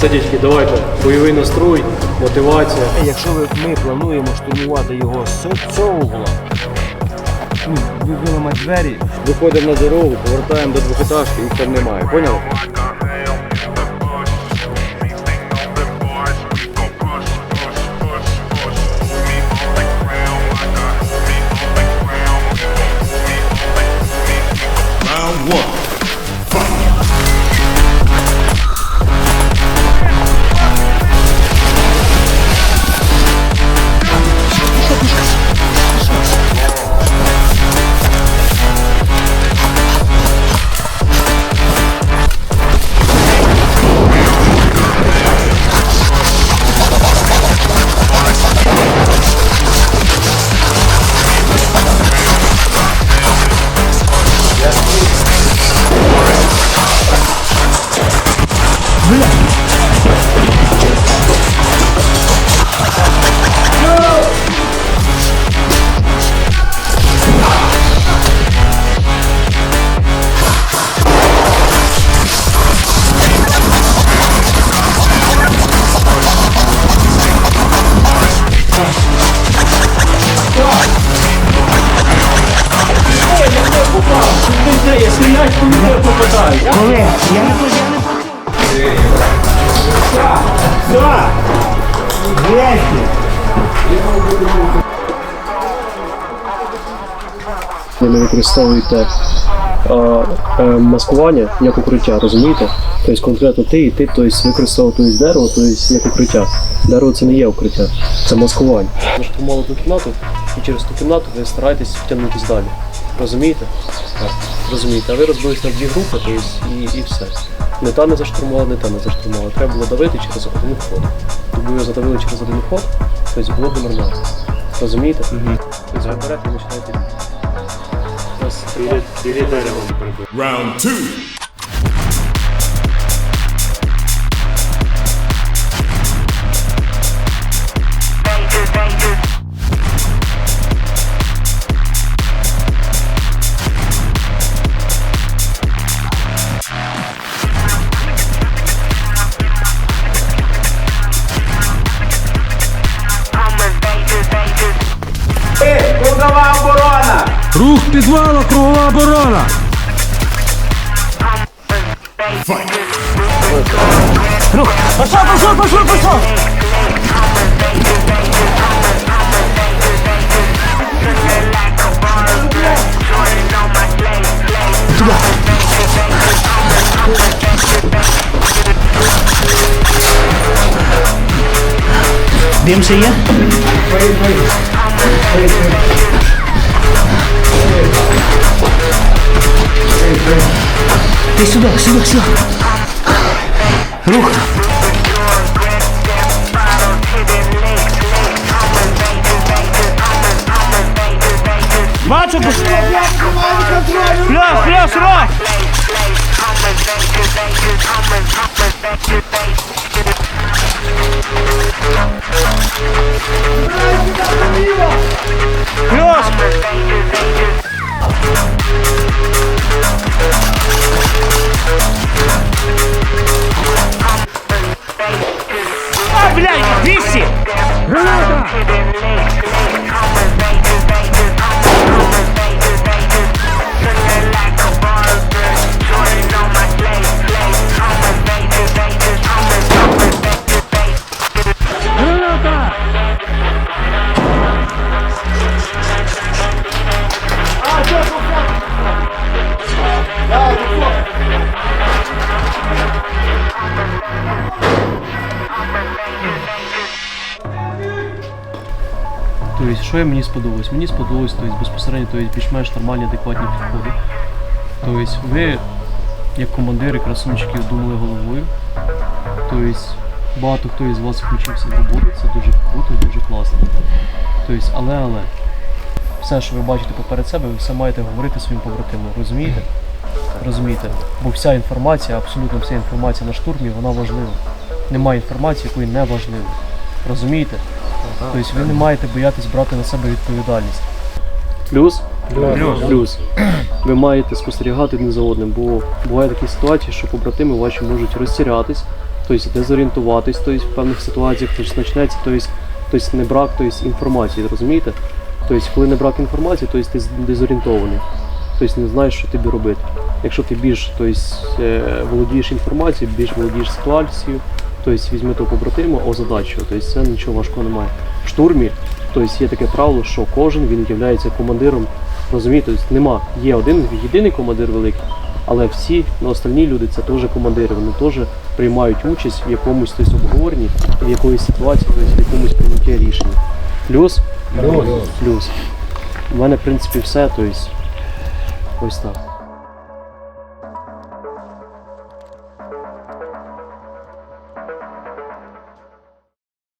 Все, дітки, давайте. Бойовий настрой, мотивація. Якщо ми плануємо штурмувати його з цього угла, ну, ви двері, Виходимо на дорогу, повертаємо до двохетажки, їх там немає. Поняли? Ви не використовуєте а, е, маскування як укриття, розумієте? Тобто конкретно ти і ти тобто, використовував тобто, дерево тобто, як укриття. Дерево це не є укриття, це маскування. Штурмували ту кімнату, і через ту кімнату ви стараєтесь втягнутися далі. Розумієте? Так. Розумієте, а ви розбились на дві групи то і, і все. Не та не заштурмувала, не та не заштурмувала. Треба було давити через один вход. Якби ви задавили через один вход, то було б нормально. Розумієте? Угу. Ви заберете і починаєте. Раунд 2. кругова оборона! Рух підвала, кругова оборона! Рух! Пошел, пошел, пошел, пошел! Туда! Дым сия? Поехали. Ты сюда, сюда, сюда. Рух. Мачо, ты что, блядь, Пляс, пляс, раз! Тобто, що мені сподобалось? Мені сподобалось тобто, безпосередньо тобто, більш-менш нормальні, адекватні підходи. Тобто, ви, як командири красунчиків, думали головою. Тобто, багато хто із вас включився в роботу, це дуже круто, дуже класно. Тобто, але, але, все, що ви бачите поперед себе, ви все маєте говорити своїм побратимам, розумієте? Розумієте? Бо вся інформація, абсолютно вся інформація на штурмі, вона важлива. Немає інформації, якої не важлива. Розумієте? Тобто ви не маєте боятись брати на себе відповідальність. Плюс, плюс. плюс. Ви маєте спостерігати один за одним, бо буває такі ситуації, що побратими ваші можуть розтірятись, тобто дезорієнтуватись тобто, в певних ситуаціях, тобто почнеться тобто, тобто, не брак тобто, інформації, розумієте? Тобто, коли не брак інформації, тобто ти дезорієнтований, тобто не знаєш, що тобі робити. Якщо ти більш тобто, е, володієш інформацією, більш володієш ситуацією, тобто візьми того побратима, озадачу, тобто це нічого важкого немає. В штурмі тобто, є таке правило, що кожен він є командиром, розумієте, тобто, нема, є один єдиний командир великий, але всі ну, остальні люди це теж командири, вони теж приймають участь в якомусь тобто, обговоренні, в якоїсь ситуації, тобто, в якомусь прийнятті рішення. Плюс, плюс. У мене, в принципі, все, тобто, ось так.